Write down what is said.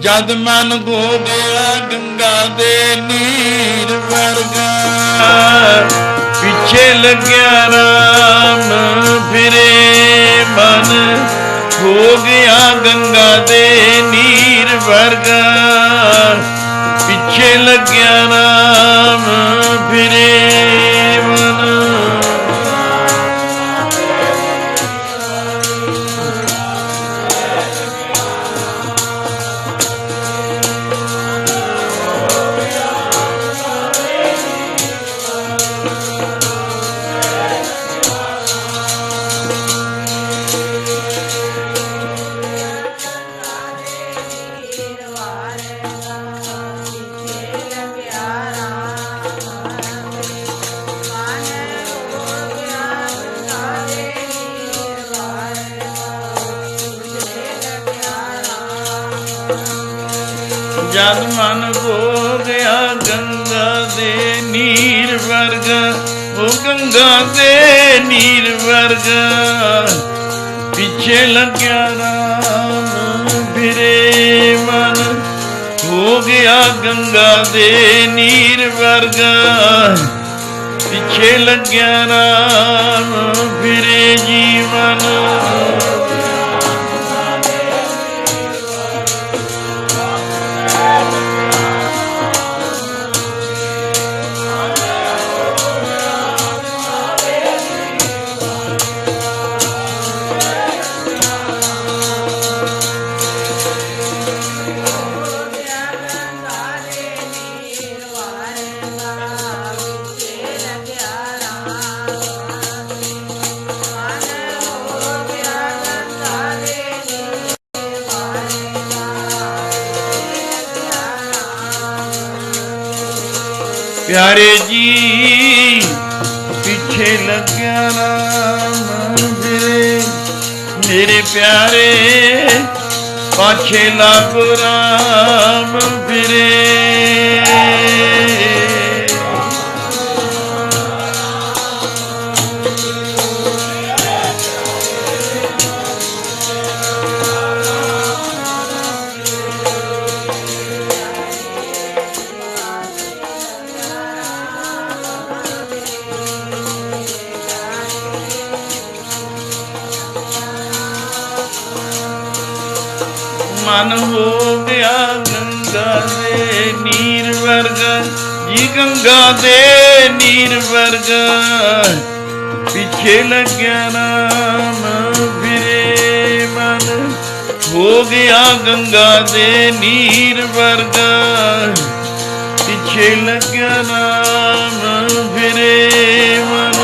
ਜਦ ਮਨ ਹੋ ਗਿਆ ਗੰਗਾ ਦੇ ਨੀਰ ਵਰਗਾ। ਪਿੱਛੇ ਲੱਗਿਆ ਰਾਮ ਫਿਰੇ ਮਨ, ਹੋ ਗਿਆ ਗੰਗਾ ਦੇ ਨੀਰ ਵਰਗਾ। ਪਿੱਛੇ ਲੱਗਿਆ ਰਾਮ ਜਦ ਮਨ ਹੋ ਗੰਗਾ ਦੇ ਵਰਗਾ, ਉਹ ਗੰਗਾ ਦੇ ਨੀਰ ਵਰਗਾ। ਪਿੱਛੇ ਲੱਗਿਆ ਰਾਮ ਫਿਰੇ ਮਨ, ਹੋ ਗਿਆ ਗੰਗਾ ਦੇ ਨੀਰ ਵਰਗਾ। ਪਿੱਛੇ ਲੱਗਿਆ ਰਾਮ ਫਿਰੇ ਜੀਵਨ ਪਿਆਰੇ ਜੀ ਪਿੱਛੇ ਲੱਗਿਆ ਨਾਮ ਫਿਰੇ ਮੇਰੇ ਪਿਆਰੇ ਪਾਛੇ ਲਾਗੋ ਰਾਮ ਫਿਰੇ ਮਨ ਹੋ ਗਿਆ ਗੰਗਾ ਦੇ ਨੀਰ ਵਰਗਾ, ਜੀ ਗੰਗਾ ਦੇ ਨੀਰ ਵਰਗਾ। ਪਿੱਛੇ ਲੱਗਿਆ ਨਾਮ ਫਿਰੇ ਮਨ, ਹੋ ਗਿਆ ਗੰਗਾ ਦੇ ਨੀਰ ਵਰਗਾ। ਪਿੱਛੇ ਲੱਗਿਆ ਨਾਮ ਫਿਰੇ ਮਨ